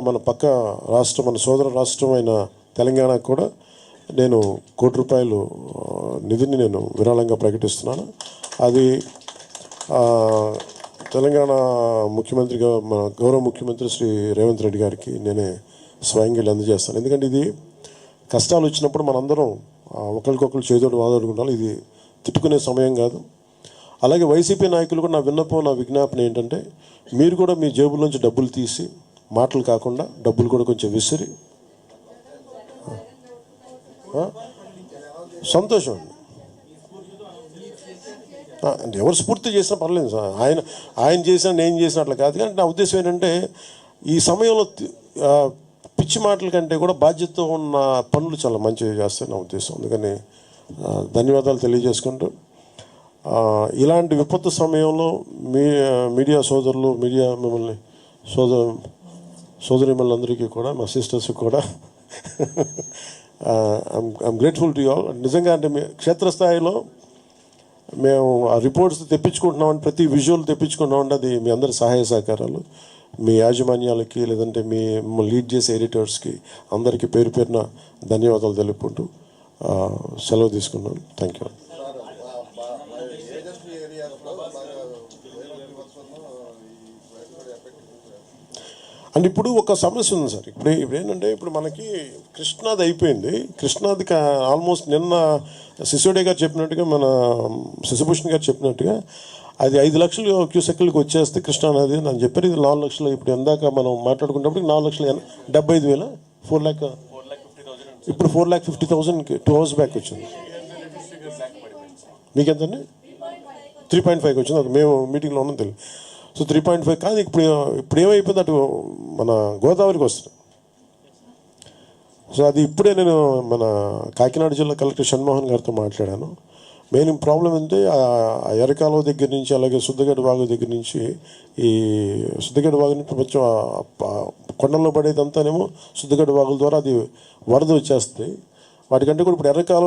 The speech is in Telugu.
మన పక్క రాష్ట్రం మన సోదర రాష్ట్రమైన తెలంగాణకు కూడా నేను కోటి రూపాయలు నిధిని నేను విరాళంగా ప్రకటిస్తున్నాను. అది తెలంగాణ ముఖ్యమంత్రిగా మన గౌరవ ముఖ్యమంత్రి శ్రీ రేవంత్ రెడ్డి గారికి నేనే స్వయంగా అందజేస్తాను. ఎందుకంటే ఇది కష్టాలు వచ్చినప్పుడు మనందరం ఒకరికొకరు చేదోడు వాదోడుకుంటాం ఇది తిట్టుకునే సమయం కాదు. అలాగే వైసీపీ నాయకులు కూడా నా విన్నపం నా విజ్ఞాపన ఏంటంటే మీరు కూడా మీ జేబులోంచి డబ్బులు తీసి మాటలు కాకుండా డబ్బులు కూడా కొంచెం విసిరి. సంతోషం అండి. అంటే ఎవరు స్ఫూర్తి చేసినా పర్లేదు సార్. ఆయన ఆయన చేసినా నేను చేసిన అట్లా కాదు. కానీ నా ఉద్దేశం ఏంటంటే ఈ సమయంలో పిచ్చి మాటల కంటే కూడా బాధ్యతతో ఉన్న పనులు చాలా మంచిగా చేస్తాయి నా ఉద్దేశం. అందుకని ధన్యవాదాలు తెలియజేసుకుంటూ ఇలాంటి విపత్తు సమయంలో మీ మీడియా సోదరులు మీడియా మిమ్మల్ని సోదరు సోదరిమల్లందరికీ కూడా మా సిస్టర్స్కి కూడా ఐమ్ గ్రేట్ఫుల్ టు ఆల్ నిజంగా అంటే మీ క్షేత్రస్థాయిలో మేము ఆ రిపోర్ట్స్ తెప్పించుకుంటున్నాం ప్రతి విజువల్ తెప్పించుకుంటున్నాం అది మీ అందరి సహాయ సహకారాలు మీ యాజమాన్యాలకి లేదంటే మీ లీడ్ చేసే ఎడిటర్స్కి అందరికీ పేరు పేరున ధన్యవాదాలు తెలుపుకుంటూ సెలవు తీసుకున్నాను థ్యాంక్ యూ అండ్ ఇప్పుడు ఒక సమస్య ఉంది సార్. ఇప్పుడు ఇప్పుడు ఏంటంటే ఇప్పుడు మనకి కృష్ణాది అయిపోయింది. కృష్ణాది ఆల్మోస్ట్ నిన్న సిసోడే గారు చెప్పినట్టుగా మన శశిభూషణ్ గారు చెప్పినట్టుగా అది ఐదు లక్షలు క్యూసెక్లకి వచ్చేస్తే కృష్ణానది అని చెప్పారు ఇది నాలుగు లక్షలు ఇప్పుడు ఎందాక మనం మాట్లాడుకున్నప్పుడు నాలుగు లక్షలు డెబ్బై ఐదు వేల ఫోర్ ల్యాక్ ఇప్పుడు ఫోర్ ల్యాక్ ఫిఫ్టీ థౌసండ్కి టూ అవర్స్ బ్యాక్ వచ్చింది. మీకెంతండి? త్రీ పాయింట్ ఫైవ్కి వచ్చింది. ఒక మేము మీటింగ్లో ఉన్నాం తెలియదు సో త్రీ పాయింట్ ఫైవ్ కానీ ఇప్పుడు ఇప్పుడు ఏమైపోయింది అటు మన గోదావరికి వస్తుంది సో అది ఇప్పుడే నేను మన కాకినాడ జిల్లా కలెక్టర్ షణ్మోహన్ గారితో మాట్లాడాను. మెయిన్ ప్రాబ్లం అంటే ఆ ఎరకాలువ దగ్గర నుంచి అలాగే శుద్ధగడ్డ వాగు దగ్గర నుంచి ఈ శుద్ధగడ్డ వాగు నుంచి కొంచెం కొండల్లో పడేదంతానేమో శుద్ధగడ్డ వాగుల ద్వారా అది వరద వచ్చేస్తుంది. వాటికంటే కూడా ఇప్పుడు ఎర్రకాలువ